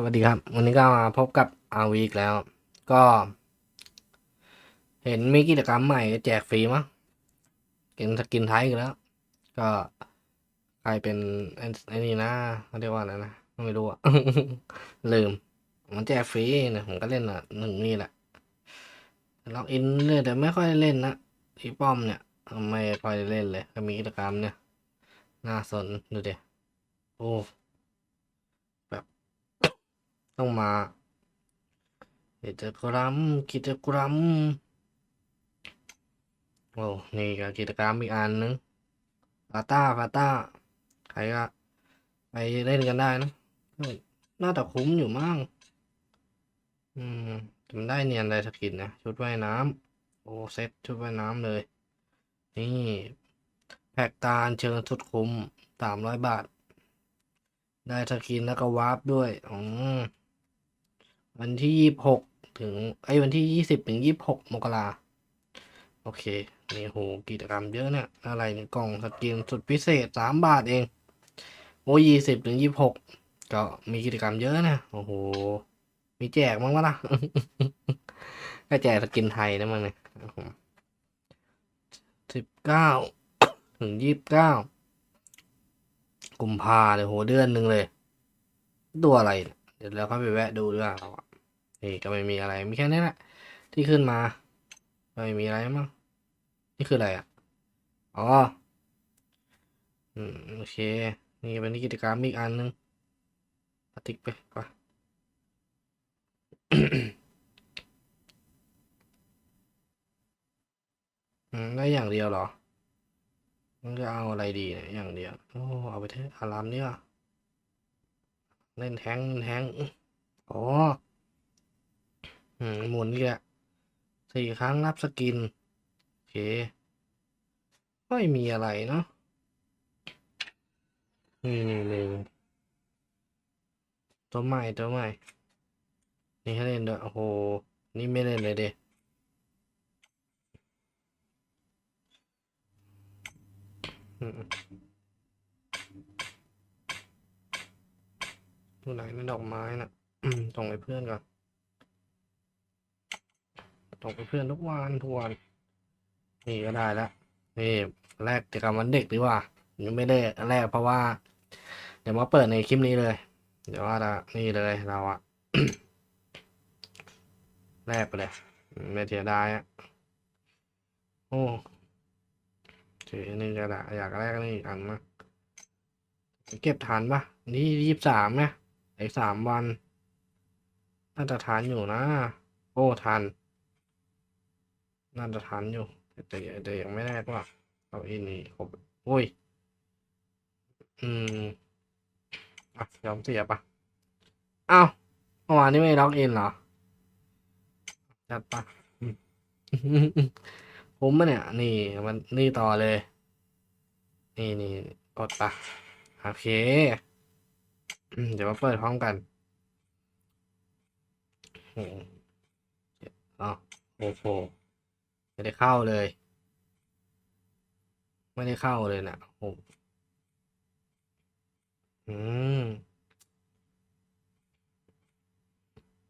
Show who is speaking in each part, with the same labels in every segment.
Speaker 1: สวัสดีครับ วันนี้ก็มาพบกับอาวีกแล้ว ก็ เห็นมีกิจกรรมใหม่แจกฟรีมั้งกินสกินไทยกันแล้ว ก็กลายเป็นไอ้นี่นะเขาเรียกว่าอะไรนะไม่รู้อะลืม มันแจกฟรีเนี่ยผมก็เล่นอะหนึ่งนี่แหละล็อกอินเลยแต่ไม่ค่อยเล่นนะที่ป้อมเนี่ยไม่ค่อยเล่นเลย ก็มีกิจกรรมเนี่ย น่าสนดูเดี๋ยโอ้ ต้องมากิจกรรมกิจกรรมโอ้นี่ก็กิจกรรมอีกอันนึงฟาต้าฟาต้าใครก็ไปเล่นกันได้นะน่าจะคุ้มอยู่มั่งอืมจำได้เนียนได้สกินนะชุดว่ายน้ำโอ้เซ็ตชุดว่ายน้ำเลย นี่แพ็กตาลเชิญสุดคุ้มสามร้อยบาท ได้สกินแล้วก็วาร์ปด้วยอ๋อ วันที่ยี่สิบหกถึงไอ้วันที่ยี่สิบถึงยี่สิบหกมกราโอเคนี่โหกิจกรรมเยอะเนี่ยอะไรเนี่ยกล่องสกินสุดพิเศษสามบาทเองโอ้ยี่สิบถึงยี่สิบหกก็มีกิจกรรมเยอะนะโอ้โหมีแจกมั้งวะล่ะก็แจกสกินไทยนะมั้งเนี่ยสิบเก้าถึงยี่สิบเก้ากุมภาเลยโหเดือนหนึ่งเลย ตัวอะไร เดี๋ยวเราเข้าไปแวะดูดีกว่า นี่ก็ไม่มีอะไรมีแค่นี้แหละที่ขึ้นมา ไม่มีอะไรมั้งนี่คืออะไรอะอ๋ออืมโอเค นี่เป็นกิจกรรมอีกอันนึงปติ๊กไปก่อนอืมได้อย่างเดียวเหรอมันจะเอาอะไรดีเนี่ยอย่างเดียวโอ้เอาไปเถอะอารามเนี่ยเล่นแทงเล่นแทงอ๋อ อืมหมุนอีกแหละสี่ครั้งรับสกิน โอเค ไม่มีอะไรเนาะนี่นี่นี่ตัวใหม่ตัวใหม่ นี่ให้เล่นด้วยโอ้โห นี่ไม่เล่นเลยเด้อืมตัวไหนในดอกไม้น่ะส่งไปเพื่อนก่อน ส่งไปเพื่อนทุกวันทุกวัน นี่ก็ได้แล้วนี่แรกกิจกรรมวันเด็กดีกว่า ยังไม่ได้แรกเพราะว่า เดี๋ยวมาเปิดในคลิปนี้เลย เดี๋ยวว่าจะนี่เลยเราอะแรกไปเลย ไม่เสียดายอะโอ้ถือนี่ก็ได้อยากแรกนี่อันมาเก็บทันปะนี่ยี่สิบสามนะอีกสามวันน่าจะทันอยู่นะ โอ้ทัน น่าจะทันอยู่ แต่แต่ยังไม่แน่ว่าเอาอินนี่ครบโอ้ย อืมอะยอมเสียปะอ้าวเมื่อวานนี้ไม่ล็อกอินเหรอจัดปะผมมะเนี่ย นี่มันนี่ต่อเลย นี่นี่กดปะโอเค เดี๋ยวมาเปิดพร้อมกันอ๋อโอ้โห ไม่ได้เข้าเลย ไม่ได้เข้าเลยนะโอ้อืม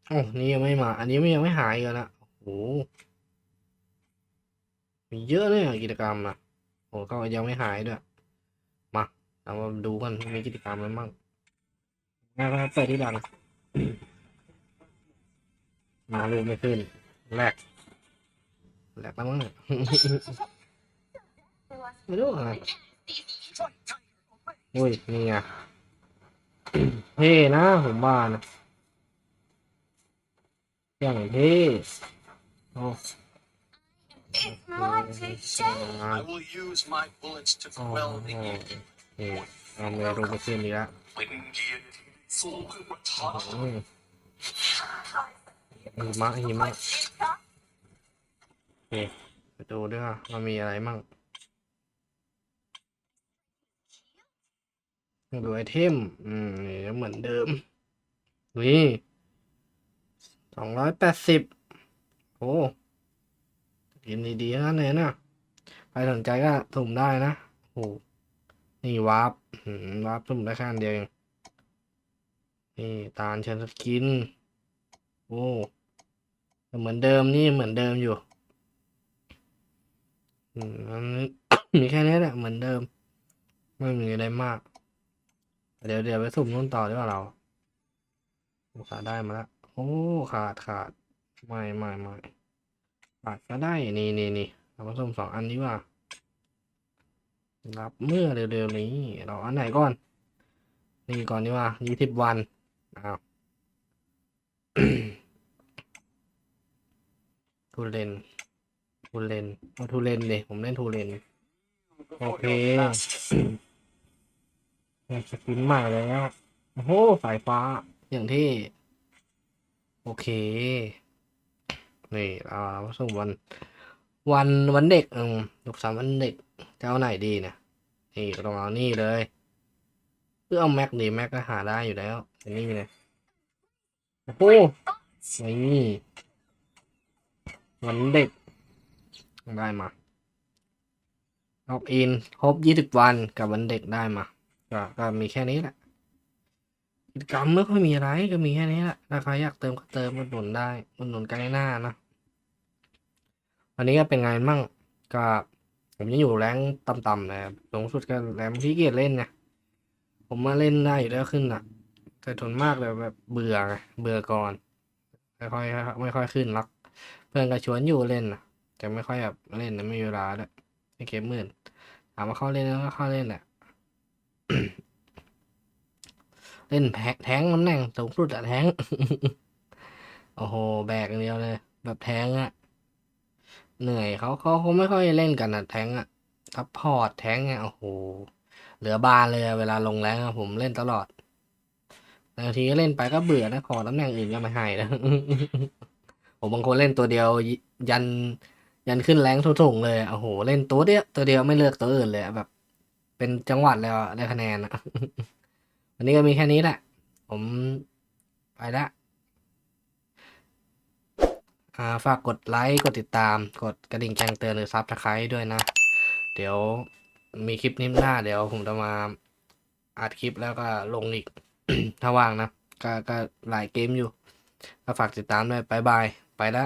Speaker 1: โอ้นี่ยังไม่มา อันนี้ไม่ยังไม่หายกันนะโอ้โหมีเยอะเลยกิจกรรมนะโอ้ก็ยังไม่หายด้วย มาเรามาดูกันมีกิจกรรมอะไรบ้างมาเปิดที่ดังมาลูกไม่ขึ้นแรก แรกแล้วมั้งเนี่ยไม่รู้อะไรอุ้ยนี่ไงเท่นะผมว่านะอย่างเท่โอ้
Speaker 2: It's my picture.
Speaker 1: อ่า
Speaker 3: I will use my bullets to
Speaker 1: โอ้
Speaker 3: quell
Speaker 1: โห
Speaker 3: the evil.
Speaker 1: นี่เอาเมรูไปขึ้นดีละ
Speaker 3: เป็นเกียรติที่สู้เพื่อประชาชน
Speaker 1: อืมหิมะหิมะโอ เคไปดูด้วยว่ามีอะไรมั่งดูไอเทม อืมนี่เหมือนเดิม นี่สองร้อยแปดสิบโอ้กินดีๆนั่นเลยนะใครสนใจก็สุ่มได้นะโอ้นี่วาร์ปวาร์ปสุ่มได้แค่อันเดียวเองนี่ตาลเชิญสกิน โอ้แต่เหมือนเดิมนี่เหมือนเดิมอยู่ มีแค่นี้แหละเหมือนเดิม ไม่มีอะไรมาก เดี๋ยวเดี๋ยวไปสุ่มนู่นต่อดีกว่าเราขาดได้มาแล้วโอ้ขาดขาดไม่ไม่ไม่ขาดก็ได้นี่นี่นี่เรามาสุ่มสองอันนี้ว่ารับเมื่อเร็วๆนี้ เราอันไหนก่อน นี่ก่อนดีกว่ายี่สิบวันอ้าวทูเลน ทูเลนเอาทูเลนเลยผมเล่นทูเลนโอเคอยากสกินใหม่แล้วโอ้โหสายฟ้าอย่างที่ โอเค นี่อ่าวัสดุวัน วันวันเด็กอืมลูกสามวันเด็กจะเอาไหนดีเนี่ยนี่ก็ต้องเอานี่เลยเพื่อเอาแม็กดีแม็กก็หาได้อยู่แล้วอันนี้เลยโอ้โหนี่วันเด็ก ได้มาล็อกอินครบยี่สิบวันกับวันเด็กได้มาก็ก็มีแค่นี้แหละกิจกรรมไม่ค่อยมีอะไรก็มีแค่นี้แหละถ้าใครอยากเติมก็เติมอุดหนุนได้อุดหนุนกันหน้านะวันนี้ก็เป็นไงมั่งก็ผมยังอยู่แรงต่ำๆนะสูงสุดก็แรงที่เกียจเล่นไงผมมาเล่นได้อยู่แล้วขึ้นอะ แต่ทนมากเลยแบบเบื่อไงเบื่อก่อนไม่ค่อยไม่ค่อยขึ้นลัก เพื่อนก็ชวนอยู่เล่นนะ แต่ไม่ค่อยแบบเล่นนะไม่มีเวลาด้วยไอเกมมื่นถามว่าเข้าเล่นแล้วก็เข้าเล่นแหละเล่นแพ็คแทงน้ำแหน่งสูงสุดอะแทงโอ้โห แบกเดียวเลย แบบแทงอะเหนื่อยเขาเขาเขาไม่ค่อยเล่นกันอะแทงอะซัพพอร์ตแทงไงโอ้โห เหลือบานเลยเวลาลงแรงผมเล่นตลอดบางทีก็เล่นไปก็เบื่อนะขอตำแหน่งอื่นก็ไม่ให้นะผมบางคนเล่นตัวเดียวยิยัน ยันขึ้นแรงทุ่งเลยอะโอ้โห เล่นตัวเดียวตัวเดียวไม่เลือกตัวอื่นเลยแบบ เป็นจังหวัดแล้วได้คะแนนอะวันนี้ก็มีแค่นี้แหละ ผมไปละฝากกดไลค์ กดติดตาม กดกระดิ่งแจ้งเตือนหรือซับสไครต์ด้วยนะ เดี๋ยวมีคลิปนี้หน้า เดี๋ยวผมจะมาอัดคลิปแล้วก็ลงอีก ถ้าว่างนะ ก็ก็หลายเกมอยู่ ก็ฝากติดตามด้วยบายบาย ไปละ